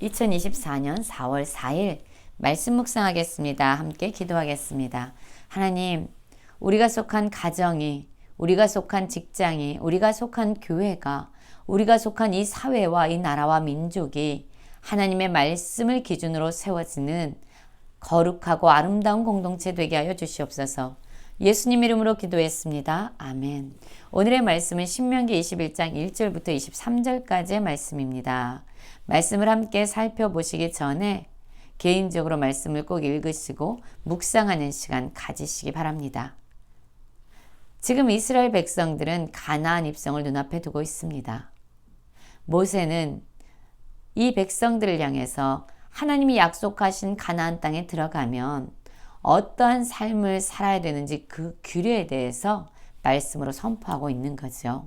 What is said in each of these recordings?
2024년 4월 4일 말씀 묵상하겠습니다. 함께 기도하겠습니다. 하나님, 우리가 속한 가정이, 우리가 속한 직장이, 우리가 속한 교회가, 우리가 속한 이 사회와 이 나라와 민족이 하나님의 말씀을 기준으로 세워지는 거룩하고 아름다운 공동체 되게 하여 주시옵소서. 예수님 이름으로 기도했습니다. 아멘. 오늘의 말씀은 신명기 21장 1절부터 23절까지의 말씀입니다. 말씀을 함께 살펴보시기 전에 개인적으로 말씀을 꼭 읽으시고 묵상하는 시간 가지시기 바랍니다. 지금 이스라엘 백성들은 가나안 입성을 눈앞에 두고 있습니다. 모세는 이 백성들을 향해서 하나님이 약속하신 가나안 땅에 들어가면 어떠한 삶을 살아야 되는지 그 규례에 대해서 말씀으로 선포하고 있는 거죠.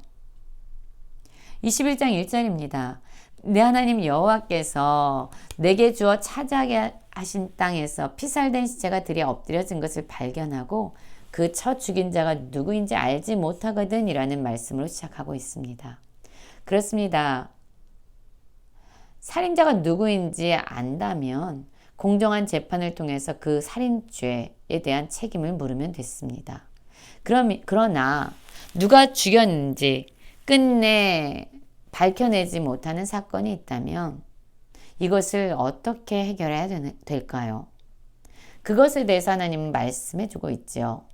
21장 1절입니다. 내 하나님 여호와께서 내게 주어 차지하게 하신 땅에서 피살된 시체가 들이 엎드려진 것을 발견하고 그 첫 죽인 자가 누구인지 알지 못하거든 이라는 말씀으로 시작하고 있습니다. 그렇습니다. 살인자가 누구인지 안다면 공정한 재판을 통해서 그 살인죄에 대한 책임을 물으면 됐습니다. 그럼, 그러나 누가 죽였는지 끝내 밝혀내지 못하는 사건이 있다면 이것을 어떻게 해결해야 될까요? 그것에 대해서 하나님은 말씀해 주고 있죠.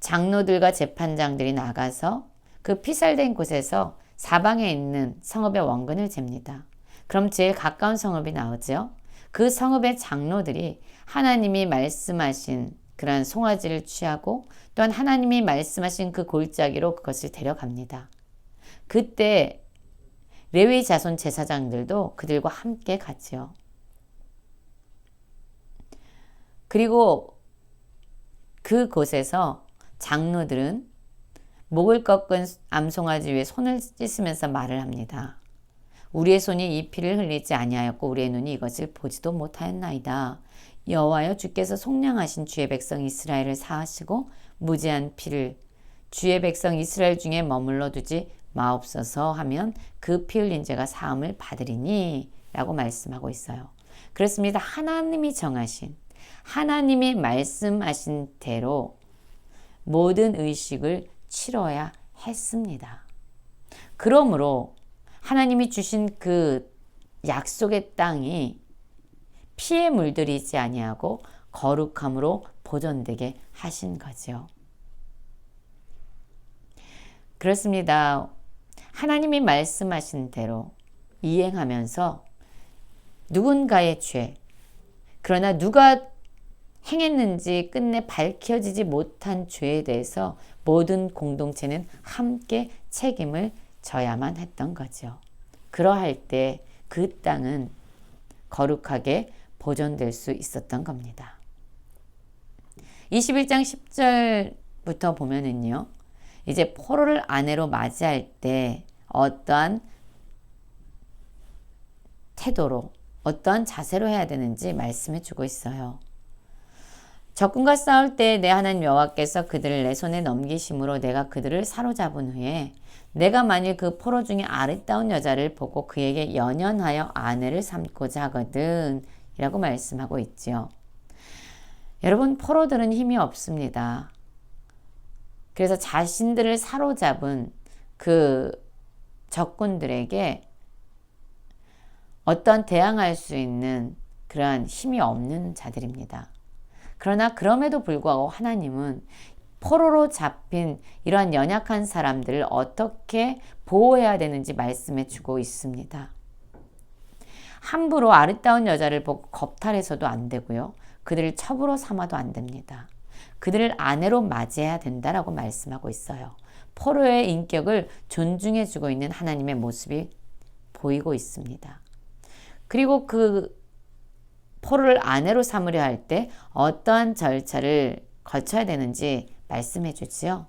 장로들과 재판장들이 나가서 그 피살된 곳에서 사방에 있는 성읍의 원근을 잽니다. 그럼 제일 가까운 성읍이 나오죠. 그 성읍의 장로들이 하나님이 말씀하신 그러한 송아지를 취하고 또한 하나님이 말씀하신 그 골짜기로 그것을 데려갑니다. 그때 레위 자손 제사장들도 그들과 함께 갔지요. 그리고 그곳에서 장로들은 목을 꺾은 암송아지 위에 손을 씻으면서 말을 합니다. 우리의 손이 이 피를 흘리지 아니하였고 우리의 눈이 이것을 보지도 못하였나이다. 여호와여 주께서 속량하신 주의 백성 이스라엘을 사하시고 무지한 피를 주의 백성 이스라엘 중에 머물러 두지 마옵소서 하면 그 피 흘린 죄가 사함을 받으리니 라고 말씀하고 있어요. 그렇습니다. 하나님이 정하신 하나님이 말씀하신 대로 모든 의식을 치러야 했습니다. 그러므로 하나님이 주신 그 약속의 땅이 피에 물들이지 아니하고 거룩함으로 보존되게 하신 거죠. 그렇습니다. 하나님이 말씀하신 대로 이행하면서 누군가의 죄, 그러나 누가 행했는지 끝내 밝혀지지 못한 죄에 대해서 모든 공동체는 함께 책임을 져야만 했던 거죠. 그러할 때 그 땅은 거룩하게 보존될 수 있었던 겁니다. 21장 10절부터 보면은요. 이제 포로를 아내로 맞이할 때 어떠한 태도로 어떠한 자세로 해야 되는지 말씀해 주고 있어요. 적군과 싸울 때 내 하나님 여호와께서 그들을 내 손에 넘기심으로 내가 그들을 사로잡은 후에 내가 만일 그 포로 중에 아름다운 여자를 보고 그에게 연연하여 아내를 삼고자 하거든 이라고 말씀하고 있지요. 여러분 포로들은 힘이 없습니다. 그래서 자신들을 사로잡은 그 적군들에게 어떤 대항할 수 있는 그러한 힘이 없는 자들입니다. 그러나 그럼에도 불구하고 하나님은 포로로 잡힌 이러한 연약한 사람들을 어떻게 보호해야 되는지 말씀해 주고 있습니다. 함부로 아름다운 여자를 보고 겁탈해서도 안 되고요. 그들을 첩으로 삼아도 안 됩니다. 그들을 아내로 맞이해야 된다라고 말씀하고 있어요. 포로의 인격을 존중해 주고 있는 하나님의 모습이 보이고 있습니다. 그리고 그 포로를 아내로 삼으려 할 때 어떠한 절차를 거쳐야 되는지 말씀해 주지요.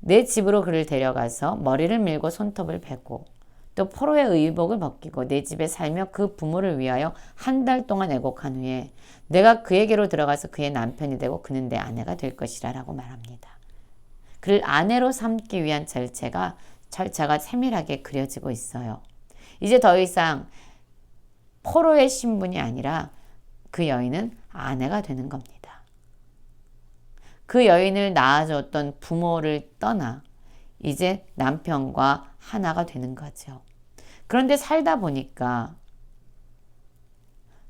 내 집으로 그를 데려가서 머리를 밀고 손톱을 베고 또 포로의 의복을 벗기고 내 집에 살며 그 부모를 위하여 한 달 동안 애곡한 후에 내가 그에게로 들어가서 그의 남편이 되고 그는 내 아내가 될 것이라 라고 말합니다. 그를 아내로 삼기 위한 절차가, 절차가 세밀하게 그려지고 있어요. 이제 더 이상 포로의 신분이 아니라 그 여인은 아내가 되는 겁니다. 그 여인을 낳아줬던 부모를 떠나 이제 남편과 하나가 되는 거죠. 그런데 살다 보니까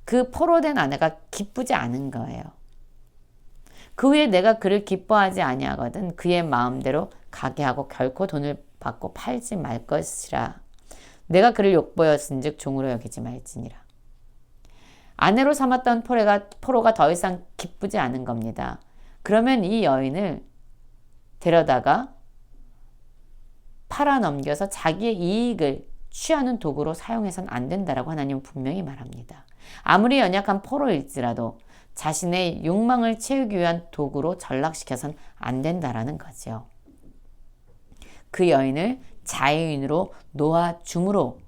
그 포로된 아내가 기쁘지 않은 거예요. 그 후에 내가 그를 기뻐하지 아니하거든 그의 마음대로 가게 하고 결코 돈을 받고 팔지 말 것이라. 내가 그를 욕보였은즉 종으로 여기지 말지니라. 아내로 삼았던 포로가, 포로가 더 이상 기쁘지 않은 겁니다. 그러면 이 여인을 데려다가 팔아 넘겨서 자기의 이익을 취하는 도구로 사용해선 안 된다라고 하나님은 분명히 말합니다. 아무리 연약한 포로일지라도 자신의 욕망을 채우기 위한 도구로 전락시켜선 안 된다라는 거죠. 그 여인을 자유인으로 놓아줌으로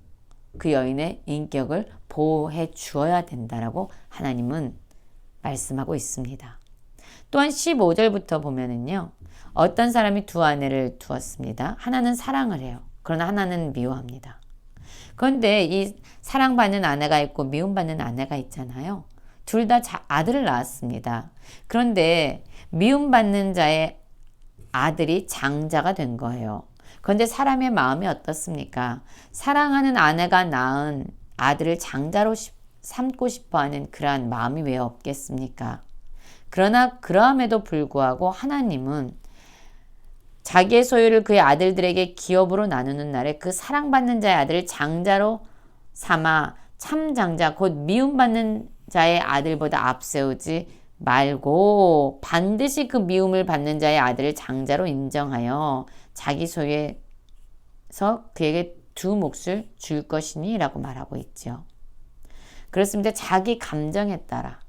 그 여인의 인격을 보호해 주어야 된다라고 하나님은 말씀하고 있습니다. 또한 15절부터 보면은요. 어떤 사람이 두 아내를 두었습니다. 하나는 사랑을 해요. 그러나 하나는 미워합니다. 그런데 이 사랑받는 아내가 있고 미움받는 아내가 있잖아요. 둘 다 아들을 낳았습니다. 그런데 미움받는 자의 아들이 장자가 된 거예요. 그런데 사람의 마음이 어떻습니까? 사랑하는 아내가 낳은 아들을 장자로 삼고 싶어 하는 그러한 마음이 왜 없겠습니까? 그러나 그러함에도 불구하고 하나님은 자기의 소유를 그의 아들들에게 기업으로 나누는 날에 그 사랑받는 자의 아들을 장자로 삼아 참 장자 곧 미움받는 자의 아들보다 앞세우지 말고 반드시 그 미움을 받는 자의 아들을 장자로 인정하여 자기 소유에서 그에게 두 몫을 줄 것이니 라고 말하고 있죠. 그렇습니다. 자기 감정에 따라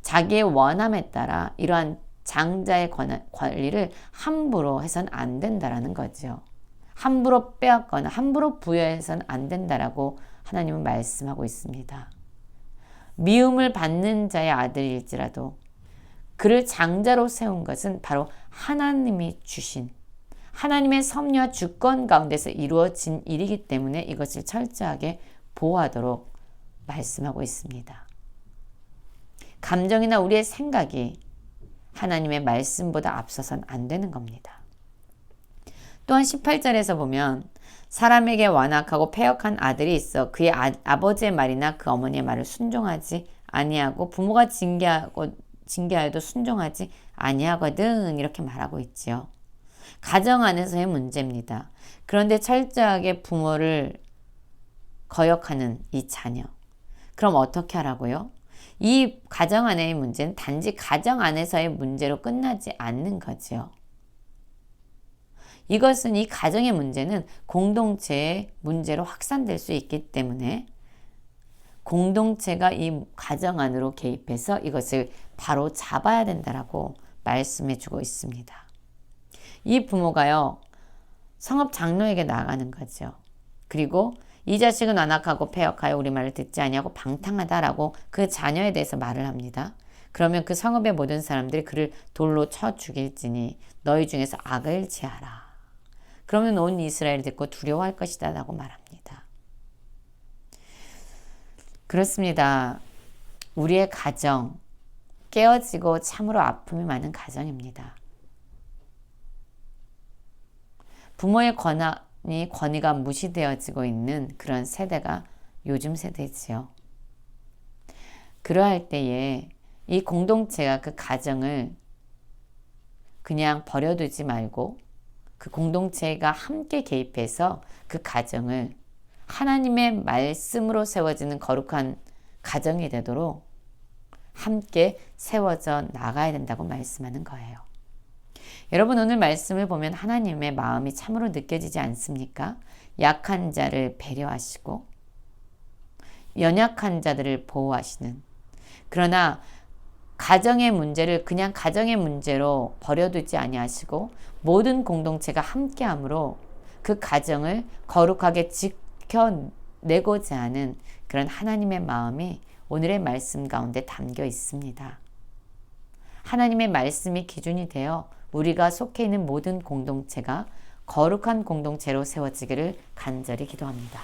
자기의 원함에 따라 이러한 장자의 권리를 함부로 해선 안 된다라는 거죠. 함부로 빼앗거나 함부로 부여해선 안 된다라고 하나님은 말씀하고 있습니다. 미움을 받는 자의 아들일지라도 그를 장자로 세운 것은 바로 하나님이 주신 하나님의 섭리와 주권 가운데서 이루어진 일이기 때문에 이것을 철저하게 보호하도록 말씀하고 있습니다. 감정이나 우리의 생각이 하나님의 말씀보다 앞서선 안 되는 겁니다. 또한 18절에서 보면 사람에게 완악하고 폐역한 아들이 있어 그의 아, 버지의 말이나 그 어머니의 말을 순종하지 아니하고 부모가 징계하고 징계하여도 순종하지 아니하거든 이렇게 말하고 있지요. 가정 안에서의 문제입니다. 그런데 철저하게 부모를 거역하는 이 자녀. 그럼 어떻게 하라고요? 이 가정 안의 문제는 단지 가정 안에서의 문제로 끝나지 않는 거죠. 이것은 이 가정의 문제는 공동체의 문제로 확산될 수 있기 때문에 공동체가 이 가정 안으로 개입해서 이것을 바로 잡아야 된다라고 말씀해 주고 있습니다. 이 부모가요, 성업 장로에게 나가는 거죠. 그리고 이 자식은 완악하고 폐역하여 우리 말을 듣지 아니하고 방탕하다라고 그 자녀에 대해서 말을 합니다. 그러면 그 성읍의 모든 사람들이 그를 돌로 쳐 죽일지니 너희 중에서 악을 지하라. 그러면 온 이스라엘이 듣고 두려워할 것이다 라고 말합니다. 그렇습니다. 우리의 가정 깨어지고 참으로 아픔이 많은 가정입니다. 부모의 이 권위가 무시되어지고 있는 그런 세대가 요즘 세대지요. 그러할 때에 이 공동체가 그 가정을 그냥 버려두지 말고 그 공동체가 함께 개입해서 그 가정을 하나님의 말씀으로 세워지는 거룩한 가정이 되도록 함께 세워져 나가야 된다고 말씀하는 거예요. 여러분 오늘 말씀을 보면 하나님의 마음이 참으로 느껴지지 않습니까? 약한 자를 배려하시고 연약한 자들을 보호하시는 그러나 가정의 문제를 그냥 가정의 문제로 버려두지 아니하시고 모든 공동체가 함께함으로 그 가정을 거룩하게 지켜내고자 하는 그런 하나님의 마음이 오늘의 말씀 가운데 담겨 있습니다. 하나님의 말씀이 기준이 되어 우리가 속해 있는 모든 공동체가 거룩한 공동체로 세워지기를 간절히 기도합니다.